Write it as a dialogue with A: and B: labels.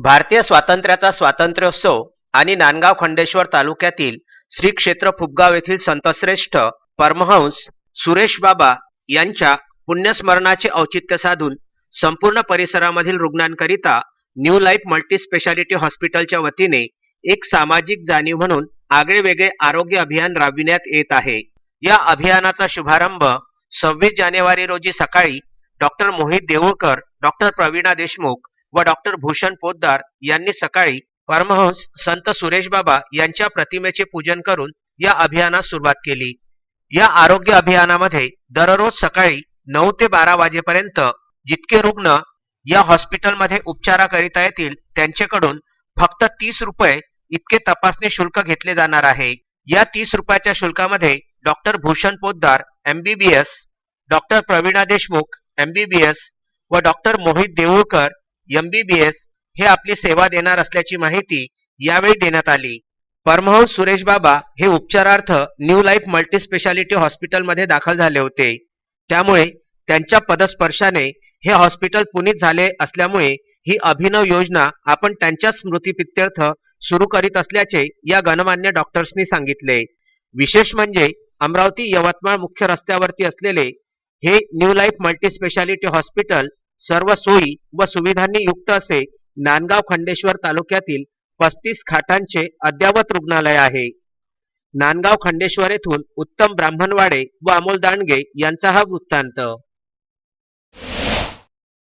A: भारतीय स्वातंत्र्याचा स्वातंत्र्योत्सव आणि नांदगाव खंडेश्वर तालुक्यातील श्री क्षेत्र फुपगाव येथील संतश्रेष्ठ परमहंस सुरेश बाबा यांच्या पुण्यस्मरणाचे औचित्य साधून संपूर्ण परिसरामधील रुग्णांकरिता न्यू लाईफ मल्टीस्पेशालिटी हॉस्पिटलच्या वतीने एक सामाजिक जाणीव म्हणून आगळेवेगळे आरोग्य अभियान राबविण्यात येत आहे. या अभियानाचा शुभारंभ सव्वीस जानेवारी रोजी सकाळी डॉक्टर मोहित देऊळकर डॉक्टर प्रवीणा देशमुख व डॉक्टर भूषण पोद्दार यांनी सकाळी परमहंस संत सुरेश बाबा यांच्या प्रतिमेचे पूजन करून या अभियानास सुरुवात केली. या आरोग्य अभियानामध्ये दररोज सकाळी नऊ ते बारा वाजेपर्यंत जितके रुग्ण या हॉस्पिटलमध्ये उपचाराकरिता येतील त्यांच्याकडून फक्त तीस रुपये इतके तपासणी शुल्क घेतले जाणार आहे. या तीस रुपयाच्या शुल्कामध्ये doctor Bhushan Poddar MBBS doctor Pravina Deshmukh MBBS व डॉक्टर मोहित देऊळकर एमबीबीएस हे आपली सेवा देणार असल्याची माहिती यावेळी देण्यात आली. परमहंस सुरेश बाबा हे उपचारार्थ न्यू लाईफ मल्टीस्पेशालिटी हॉस्पिटलमध्ये दाखल झाले होते. त्यामुळे त्यांच्या पदस्पर्शाने हे हॉस्पिटल पुनीत झाले असल्यामुळे ही अभिनव योजना आपण त्यांच्या स्मृतीपित्यर्थ सुरू करीत असल्याचे या गणमान्य डॉक्टर्सनी सांगितले. विशेष म्हणजे अमरावती यवतमाळ मुख्य रस्त्यावरती असलेले हे न्यू लाईफ मल्टीस्पेशालिटी हॉस्पिटल सर्व सोयी व सुविधांनी युक्त असे नांदगाव खंडेश्वर तालुक्यातील पस्तीस खाटांचे अद्यावत रुग्णालय आहे. नांदगाव खंडेश्वर येथून उत्तम ब्राह्मणवाडे व अमोल दांडगे यांचा हा वृत्तांत.